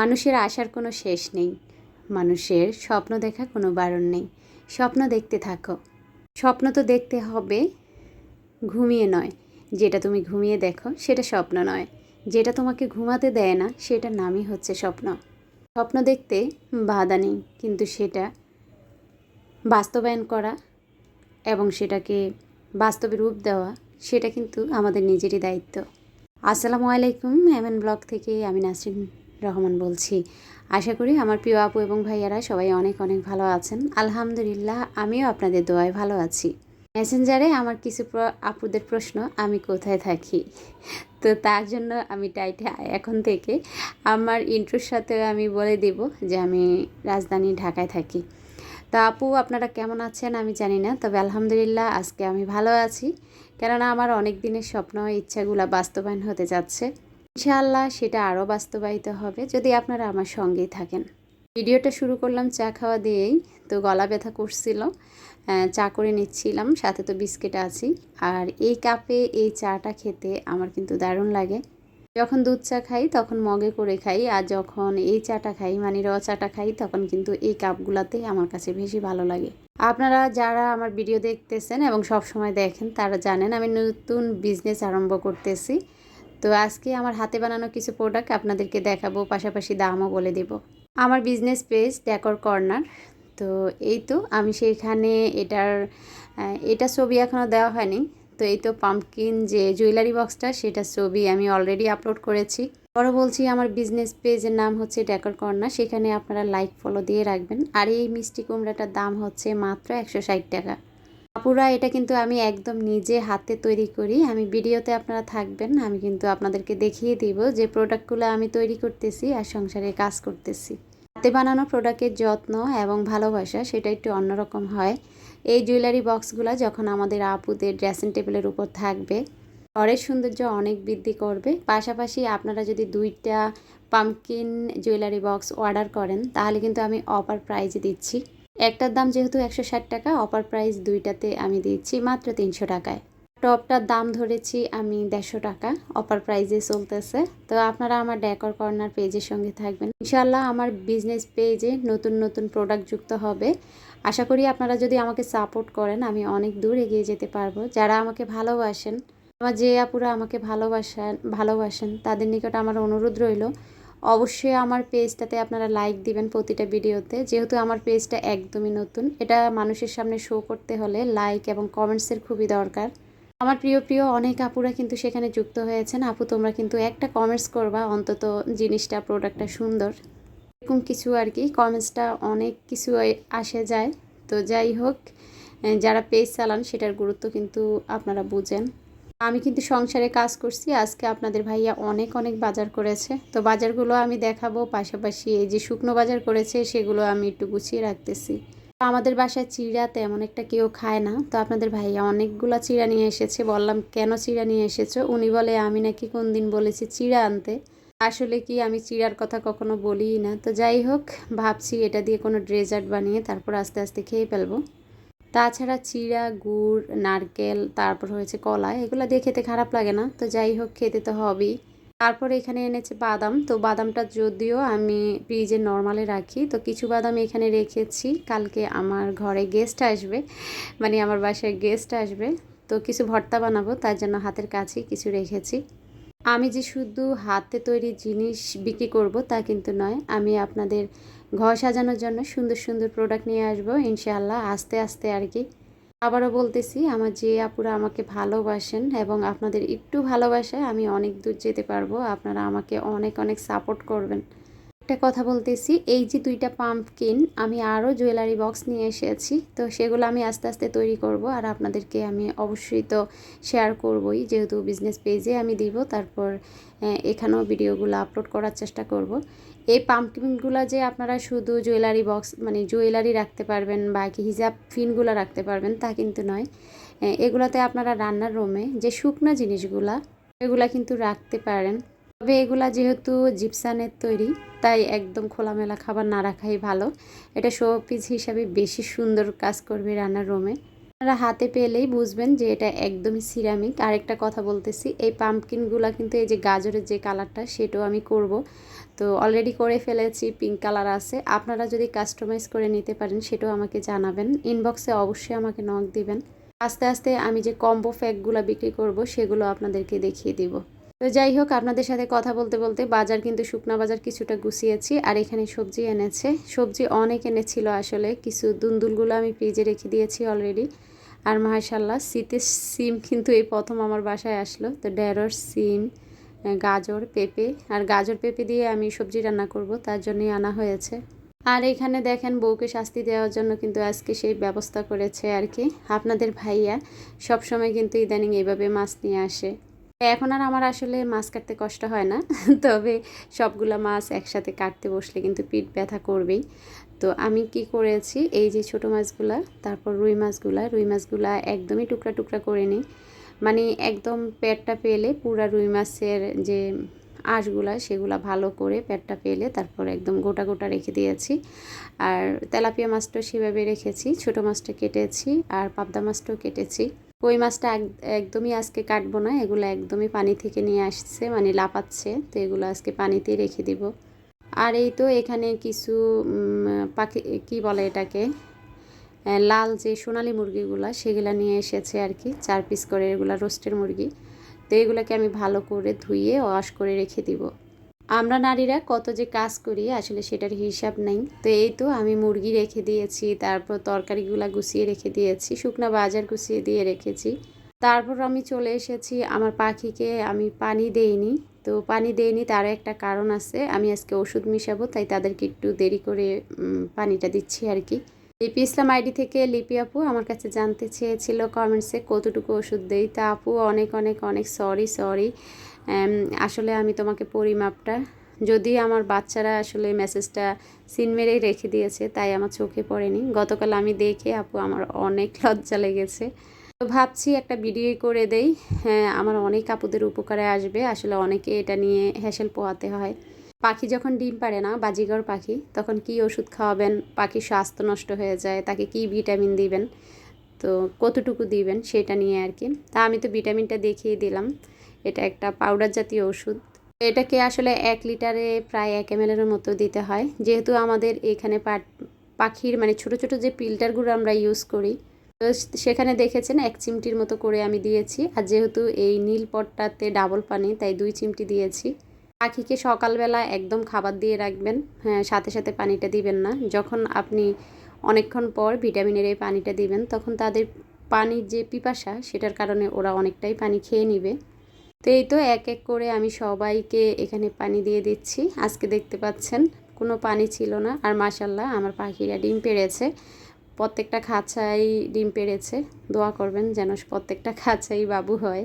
মানুষের আশার কোনো শেষ নেই। মানুষের স্বপ্ন দেখা কোনো বারণ নেই। স্বপ্ন দেখতে থাকো। স্বপ্ন তো দেখতে হবে, ঘুমিয়ে নয়। যেটা তুমি ঘুমিয়ে দেখো, সেটা স্বপ্ন নয়। যেটা তোমাকে ঘুমাতে দেয় না, সেটার নামই হচ্ছে স্বপ্ন। স্বপ্ন দেখতে বাধা নেই, কিন্তু সেটা বাস্তবায়ন করা এবং সেটাকে বাস্তবে রূপ দেওয়া, সেটা কিন্তু আমাদের নিজেরই দায়িত্ব। আসসালামু আলাইকুম, এমএন ব্লগ থেকে আমি নাসরিন। রহমান বলছি। আশা করি আমার প্রিয় আপু এবং ভাইয়ারা সবাই অনেক অনেক ভালো আছেন। আলহামদুলিল্লাহ, আমিও আপনাদের দোয়ায় ভালো আছি। মেসেঞ্জারে আমার কিছু আপুদের প্রশ্ন, আমি কোথায় থাকি? তো তার জন্য আমি টাইটে এখন থেকে। আমার ইন্ট্রোর সাথে আমি বলে দেব যে আমি রাজধানী ঢাকায় থাকি। তো আপু, আপনারা কেমন আছেন? আমি জানি না, তবে আলহামদুলিল্লাহ আজকে আমি ভালো আছি। কেননা আমার অনেক দিনের স্বপ্ন, ইচ্ছাগুলো বাস্তবায়ন হতে যাচ্ছে। ইনশাআল্লাহ সেটা আরও বাস্তবায়িত হবে যদি আপনারা আমার সঙ্গেই থাকেন। ভিডিওটা শুরু করলাম চা খাওয়া দিয়েই, তো গলা ব্যথা করছিল চা করে নিচ্ছিলাম, সাথে তো বিস্কিট আছি। আর এই কাপে এই চাটা খেতে আমার কিন্তু দারুণ লাগে। যখন দুধ চা খাই তখন মগে করে খাই, আর যখন এই চাটা খাই মানে র চাটা খাই, তখন কিন্তু এই কাপগুলাতে আমার কাছে বেশি ভালো লাগে। আপনারা যারা আমার ভিডিও দেখতেছেন এবং সব সময় দেখেন, তারা জানেন আমি নতুন বিজনেস আরম্ভ করতেছি। তো আজকে আমার হাতে বানানো কিছু প্রোডাক্ট আপনাদেরকে দেখাবো, পাশাপাশি দামও বলে দেব। আমার বিজনেস পেজ ডেকর কর্নার তো এই তো আমি সেইখানে এটার এটা ছবি এখনও দেওয়া হয়নি। তো এই তো পাম্পকিন যে জুয়েলারি বক্সটা সেটা ছবি আমি অলরেডি আপলোড করেছি। পরে বলছি আমার বিজনেস পেজের নাম হচ্ছে ডেকর কর্নার সেখানে আপনারা লাইক ফলো দিয়ে রাখবেন। আর এই মিষ্টি কুমড়াটার দাম হচ্ছে মাত্র একশো ষাট টাকা। আপুরা, এটা কিন্তু আমি একদম নিজে হাতে তৈরি করি। আমি ভিডিওতে আপনারা থাকবেন, আমি কিন্তু আপনাদেরকে দেখিয়ে দিব যে প্রোডাক্টগুলো আমি তৈরি করতেছি আর সংসারে কাজ করতেছি। হাতে বানানো প্রোডাক্টের যত্ন এবং ভালোবাসা, সেটা একটু অন্যরকম হয়। এই জুয়েলারি বক্সগুলো যখন আমাদের আপুদের ড্রেসিং টেবিলের উপর থাকবে, ঘরের সৌন্দর্য অনেক বৃদ্ধি করবে। পাশাপাশি আপনারা যদি দুইটা পামকিন জুয়েলারি বক্স অর্ডার করেন, তাহলে কিন্তু আমি অফার প্রাইজে দিচ্ছি। একটার দাম যেহেতু একশো ষাট টাকা, অপার প্রাইস দুইটাতে আমি দিচ্ছি মাত্র তিনশো টাকায়। টপটার দাম ধরেছি আমি দেড়শো টাকা, অপার প্রাইজে চলতেছে। তো আপনারা আমার ডেকর কর্নার পেজের সঙ্গে থাকবেন। ইনশাল্লাহ আমার বিজনেস পেজে নতুন নতুন প্রোডাক্ট যুক্ত হবে। আশা করি আপনারা যদি আমাকে সাপোর্ট করেন, আমি অনেক দূর এগিয়ে যেতে পারব। যারা আমাকে ভালোবাসেন, আমার যে আপুরা আমাকে ভালোবাসেন ভালোবাসেন, তাদের নিকট আমার অনুরোধ রইল অবশ্যই আমার পেজটাতে আপনারা লাইক দিবেন প্রতিটা ভিডিওতে। যেহেতু আমার পেজটা একদমই নতুন, এটা মানুষের সামনে শো করতে হলে লাইক এবং কমেন্টসের খুবই দরকার। আমার প্রিয় প্রিয় অনেক আপুরা কিন্তু সেখানে যুক্ত হয়েছেন। আপু, তোমরা কিন্তু একটা কমেন্টস করবা, অন্তত জিনিসটা প্রোডাক্টটা সুন্দর। এরকম কিছু আর কি কমেন্টসটা অনেক কিছু আসে যায়। তো যাই হোক যারা পেজ চালান, সেটার গুরুত্ব কিন্তু আপনারা বুঝেন। আমি কিন্তু সংসারে কাজ করছি, আজকে আপনাদের ভাইয়া অনেক অনেক বাজার করেছে। তো বাজারগুলো আমি দেখাবো, পাশাপাশি এই যে শুকনো বাজার করেছে, সেগুলো আমি একটু গুছিয়ে রাখতেছি। আমাদের বাসায় চিড়া তেমন একটা কেউ খায় না। তো আপনাদের ভাইয়া অনেকগুলো চিড়া নিয়ে এসেছে, বললাম, কেন চিড়া নিয়ে এসেছ? উনি বলে, আমি নাকি কোন দিন বলেছি চিড়া আনতে। আসলে কি, আমি চিড়ার কথা কখনো বলিই না। তো যাই হোক, ভাবছি এটা দিয়ে কোনো ড্রেজার্ট বানিয়ে তারপর আস্তে আস্তে খেয়ে ফেলব। তাছাড়া চিড়া, গুড়, নারকেল, তারপর হয়েছে কলা, এগুলো দিয়ে খেতে খারাপ লাগে না। তো যাই হোক, খেতে তো হবেই। তারপর এখানে এনেছে বাদাম। তো বাদামটা যদিও আমি ফ্রিজে নর্মালে রাখি, তো কিছু বাদাম এখানে রেখেছি। কালকে আমার ঘরে গেস্ট আসবে মানে আমার বাসায় গেস্ট আসবে। তো কিছু ভর্তা বানাবো, তার জন্য হাতের কাছেই কিছু রেখেছি। আমি যে শুধু হাতে তৈরি জিনিস বিক্রি করব তা কিন্তু নয়, আমি আপনাদের ঘর সাজানোর জন্য সুন্দর সুন্দর প্রোডাক্ট নিয়ে আসব, ইনশাআল্লাহ আস্তে আস্তে আর কি। আবারও বলতেছি, আমার যে আপুরা আমাকে ভালোবাসেন এবং আপনাদের একটু ভালোবাসায় আমি অনেক দূর যেতে পারব, আপনারা আমাকে অনেক অনেক সাপোর্ট করবেন। একটা কথা বলতেছি, এই যে দুইটা পাম্পকিন আমি আরও জুয়েলারি বক্স নিয়ে এসেছি, তো সেগুলো আমি আস্তে আস্তে তৈরি করব আর আপনাদেরকে আমি অবশ্যই তো শেয়ার করবই, যেহেতু বিজনেস পেজে আমি দিব, তারপর এখানেও ভিডিওগুলো আপলোড করার চেষ্টা করব। এই পাম্পকিনগুলো যে আপনারা শুধু জুয়েলারি বক্স মানে জুয়েলারি রাখতে পারবেন বা কি হিজাব ফিনগুলো রাখতে পারবেন, তা কিন্তু নয়। এগুলাতে আপনারা রান্নার রুমে যে শুকনা জিনিসগুলা এগুলা কিন্তু রাখতে পারেন। তবে এগুলা যেহেতু জিপসানের তৈরি, তাই একদম খোলামেলা খাবার না রাখাই ভালো। এটা শো পিস হিসাবে বেশি সুন্দর কাজ করবে রান্নার রুমে। আপনারা হাতে পেলেই বুঝবেন যে এটা একদমই সিরামিক। আরেকটা কথা বলতেছি, এই পাম্পকিনগুলো কিন্তু এই যে গাজরের যে কালারটা, সেটাও আমি করব। তো অলরেডি করে ফেলেছি পিঙ্ক কালার আছে। আপনারা যদি কাস্টমাইজ করে নিতে পারেন, সেটাও আমাকে জানাবেন। ইনবক্সে অবশ্যই আমাকে নক দিবেন। আস্তে আস্তে আমি যে কম্বো ফ্যাকগুলো বিক্রি করব, সেগুলো আপনাদেরকে দেখিয়ে দিব। তো যাই হোক, আপনাদের সাথে কথা বলতে বলতে বাজার কিন্তু শুকনা বাজার কিছুটা গুছিয়েছি আর এখানে সবজি এনেছে। সবজি অনেক এনেছিল আসলে, কিছু দুন্দুলগুলো আমি ফ্রিজে রেখে দিয়েছি অলরেডি আর মাশাল্লাহ শীতের সিম কিন্তু এই প্রথম আমার বাসায় আসলো। তো ঢেঁড়স, সিম, গাজর, পেঁপে, আর গাজর, পেঁপে দিয়ে আমি সবজি রান্না করব, তার জন্যই আনা হয়েছে। আর এখানে দেখেন, বউকে শাস্তি দেওয়ার জন্য কিন্তু আজকে সেই ব্যবস্থা করেছে আর কি। আপনাদের ভাইয়া সবসময় কিন্তু ইদানিং এইভাবে মাছ নিয়ে আসে। এখন আর আমার আসলে মাছ কাটতে কষ্ট হয় না। তবে সবগুলো মাছ একসাথে কাটতে বসলে কিন্তু পিঠ ব্যথা করবেই। তো আমি কি করেছি, এই যে ছোট মাছগুলা, তারপর রুই মাছগুলা রুই মাছগুলা একদমই টুকরা টুকরা করে নিই। মানে একদম পেটটা পেলে পুরা রুই মাছের যে আঁশগুলা, সেগুলা ভালো করে পেটটা পেলে তারপর একদম গোটা গোটা রেখে দিয়েছি। আর তেলাপিয়া মাছটাও সেভাবে রেখেছি, ছোট মাছটা কেটেছি, আর পাবদা মাছটাও কেটেছি। কই মাছটা একদমই আজকে কাটবো না, এগুলো একদমই পানি থেকে নিয়ে আসছে মানে লাপাচ্ছে তো এগুলো আজকে পানিতেই রেখে দিব। আর এই তো এখানে কিছু পাখি, কি বলে এটাকে লাল যে সোনালি মুরগিগুলো, সেগুলো নিয়ে এসেছে আর কি, চার পিস করে এগুলো রোস্টের মুরগি। তো এগুলোকে আমি ভালো করে ধুয়ে ওয়াশ করে রেখে দিব। আমরা নারীরা কত যে কাজ করি, আসলে সেটার হিসাব নেই। তো এই তো আমি মুরগি রেখে দিয়েছি, তারপর তরকারিগুলো গুছিয়ে রেখে দিয়েছি, শুকনো বাজার গুছিয়ে দিয়ে রেখেছি। তারপর আমি চলে এসেছি আমার পাখিকে, আমি পানি দেইনি। তো পানি দেইনি তারও একটা কারণ আছে, আমি আজকে ওষুধ মিশাবো, তাই তাদেরকে একটু দেরি করে পানিটা দিচ্ছি আর কি। লিপি ইসলাম আইডি থেকে লিপি আপু আমার কাছে জানতে চেয়েছিল, কমেন্টসে কতটুকু ওষুধ দেই। তা আপু অনেক অনেক অনেক সরি সরি আসলে আমি তোমাকে পরিমাপটা, যদি আমার বাচ্চারা আসলে মেসেজটা সিন মেরেই রেখে দিয়েছে, তাই আমার চোখে পড়েনি। গতকাল আমি দেখে আপু আমার অনেক লজ্জা লেগেছে। তো ভাবছি একটা ভিডিও করে দেই। হ্যাঁ আমার অনেক আপুদের উপকারে আসবে। আসলে অনেকে এটা নিয়ে হ্যাসেল পোয়াতে হয়। পাখি যখন ডিম পারে না বাজিগর পাখি, তখন কি ওষুধ খাওয়াবেন? পাখির স্বাস্থ্য নষ্ট হয়ে যায়, তাকে কি ভিটামিন দিবেন? তো কতটুকু দিবেন সেটা নিয়ে আর কি। তা আমি তো ভিটামিনটা দেখিয়ে দিলাম। এটা একটা পাউডার জাতীয় ওষুধ। এটাকে আসলে এক লিটারে প্রায় এক এম মতো দিতে হয়। যেহেতু আমাদের এখানে পাখির মানে ছোট ছোট যে পিল্টারগুলো আমরা ইউজ করি, তো সেখানে দেখেছেন এক চিমটির মতো করে আমি দিয়েছি। আর যেহেতু এই নীল পটটাতে ডাবল পানি, তাই দুই চিমটি দিয়েছি। পাখিকে সকালবেলা একদম খাবার দিয়ে রাখবেন। হ্যাঁ সাথে সাথে পানিটা দিবেন না। যখন আপনি অনেকক্ষণ পর ভিটামিনের এই পানিটা দিবেন, তখন তাদের পানির যে পিপাসা, সেটার কারণে ওরা অনেকটাই পানি খেয়ে নিবে। তো এই তো এক এক করে আমি সবাইকে এখানে পানি দিয়ে দিচ্ছি। আজকে দেখতে পাচ্ছেন, কোনো পানি ছিল না। আর মাসাল্লাহ আমার পাখিরা ডিম পেড়েছে। প্রত্যেকটা খাঁচাই ডিম পেড়েছে। দোয়া করবেন যেন প্রত্যেকটা খাঁচাই বাবু হয়।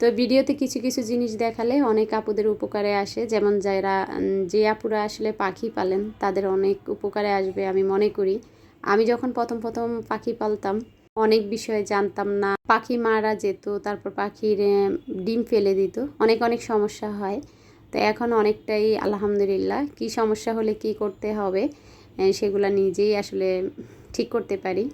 তো ভিডিওতে কিছু কিছু জিনিস দেখালে অনেক আপুদের উপকারে আসে। যেমন যারা যে আপুরা আসলে পাখি পালেন, তাদের অনেক উপকারে আসবে আমি মনে করি। আমি যখন প্রথম প্রথম পাখি পালতাম অনেক বিষয়ে জানতাম না। পাখি মারা যেত, তারপর পাখির ডিম ফেলে দিত। অনেক অনেক সমস্যা হয়। তো এখন অনেকটাই আলহামদুলিল্লাহ। কি সমস্যা হলে কি করতে হবে সেগুলো নিজেই আসলে ঠিক করতে পারি।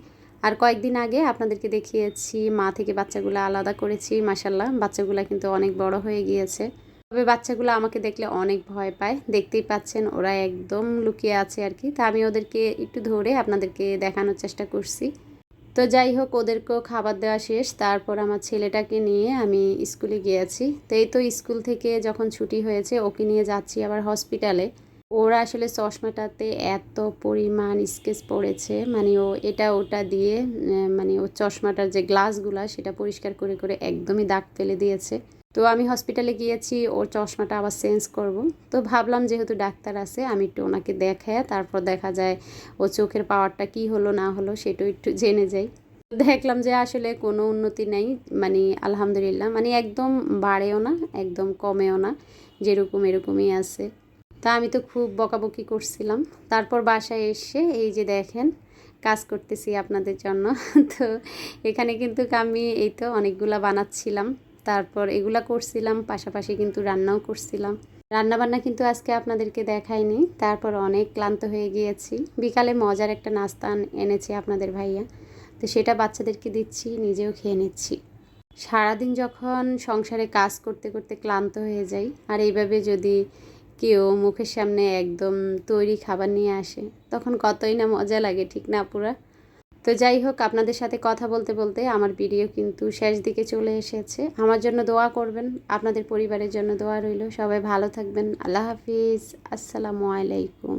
আর কয়েকদিন আগে আপনাদেরকে দেখিয়েছি, মা থেকে বাচ্চাগুলো আলাদা করেছি মাসাল্লাহ বাচ্চাগুলো কিন্তু অনেক বড় হয়ে গিয়েছে। তবে বাচ্চাগুলো আমাকে দেখলে অনেক ভয় পায়। দেখতেই পাচ্ছেন, ওরা একদম লুকিয়ে আছে আর কি। তা আমি ওদেরকে একটু ধরে আপনাদেরকে দেখানোর চেষ্টা করছি। তো যাই হোক, ওদেরকেও খাবার দেওয়া শেষ। তারপর আমার ছেলেটাকে নিয়ে আমি স্কুলে গিয়েছি। তো এই তো স্কুল থেকে যখন ছুটি হয়েছে, ওকে নিয়ে যাচ্ছি আবার হসপিটালে। ওরা আসলে চশমাটাতে এত পরিমাণ স্কেচ পড়েছে মানে ও এটা ওটা দিয়ে মানে ও চশমাটার যে গ্লাসগুলা, সেটা পরিষ্কার করে করে একদমই দাগ ফেলে দিয়েছে। তো আমি হসপিটালে গিয়েছি, ওর চশমাটা আবার চেঞ্জ করব। তো ভাবলাম যেহেতু ডাক্তার আছে, আমি একটু ওনাকে দেখায় তারপর দেখা যায় ও চোখের পাওয়ারটা কি হলো, না হলো, সেটাও একটু জেনে যাই। দেখলাম যে আসলে কোনো উন্নতি নেই মানে আলহামদুলিল্লাহ মানে একদম বাড়েও না, একদম কমেও না, যেরকম এরকমই আছে। তা আমি তো খুব বকাবকি করছিলাম। তারপর বাসায় এসে এই যে দেখেন, কাজ করতেছি আপনাদের জন্য। তো এখানে কিন্তু আমি এই তো অনেকগুলা বানাচ্ছিলাম। তারপর এগুলা করছিলাম, পাশাপাশি কিন্তু রান্নাও করছিলাম। রান্না বান্না কিন্তু আজকে আপনাদেরকে দেখাইনি, তারপর অনেক ক্লান্ত হয়ে গিয়েছি। বিকালে মজার একটা নাস্তা এনেছে আপনাদের ভাইয়া। তো তো সেটা বাচ্চাদেরকে দিচ্ছি, নিজেও খেয়ে নিচ্ছি। সারাদিন যখন সংসারে কাজ করতে করতে ক্লান্ত হয়ে যাই, আর এইভাবে যদি কেউ মুখের সামনে একদম তৈরি খাবার নিয়ে আসে, তখন কতই না মজা লাগে, ঠিক না পুরা তো যাই হোক, আপনাদের সাথে কথা বলতে বলতে আমার ভিডিও কিন্তু শেষ দিকে চলে এসেছে। আমার জন্য দোয়া করবেন, আপনাদের পরিবারের জন্য দোয়া রইল। সবাই ভালো থাকবেন। আল্লাহ হাফিজ। আসসালামু আলাইকুম।